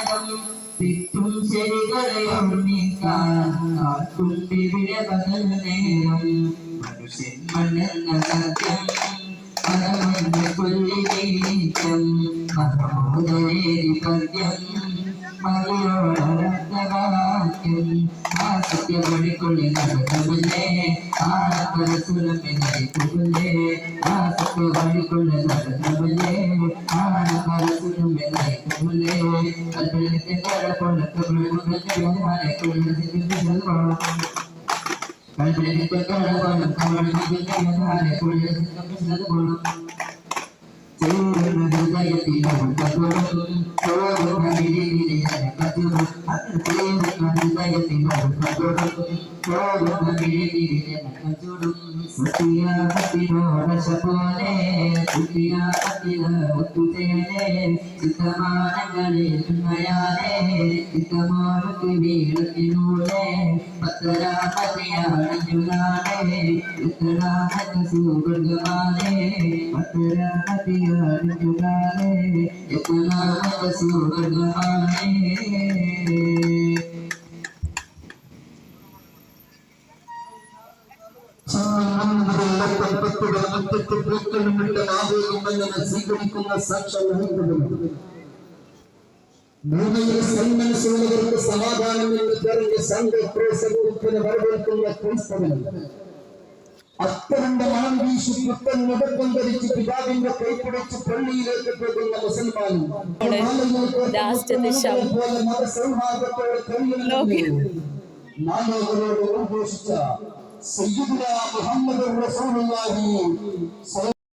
തെറ്റും ശരികളെ ഓർമ്മിക്കാൻ കാട്ടുണ്ടിവിടെ പകൽ നേരം. മനുഷ്യൻ മണ്ണെന്ന സത്യം പരമന്റെ പദ്യം മറിയോടവാക്യം ആ സത്യപടിക്കുള്ളിൽ رسول من كل عاشق غير كل نبل عاشق رسول من كل الفلك غير كل تبرد بالجنة كل ذكر بالجنة الفلك غير كل تبرد بالجنة كل ذكر بالجنة سير الهداية لهم تبرد ആ പരസുരമെന്നേ ആ സത്യപടിക്കുള്ളിൽ നടന്നവല്ലേ ആ പരസുരമെന്നേ കൽപ്പനത്തെ കടക്കൊള്ളത്തെ മനെ കൊള്ളിൽ കൽപ്പനത്തെ കടകൊള്ളും കവളിനെ കൊള്ളിൽ കൊള്ളും സുവർഗമാനേ സ്വീകരിക്കുന്ന സാക്ഷാൽ ഭൂമിയിൽ സന്മനസ്സുള്ളവർക്ക് സമാധാനം എന്ന് പറഞ്ഞ സംഘപ്രസവത്തിന് വരവേൽക്കുന്ന ക്രൈസ്തവൻ അത്തരന്റെ മണം വീശി പുത്തൻ മുഖത്വം ധരിച്ച് പിതാവിന്റെ കൈപ്പിടിച്ച് പള്ളിയിലേക്ക് പോകുന്ന മുസൽമാനും. പോലെ മതസൗഹാർദ്ദത്തോടെ കഴിയുന്നു നാലോകളോട് ഉദ്ഘോഷിച്ച സയ്യിദുന മുഹമ്മദ് റസൂലുള്ളാഹി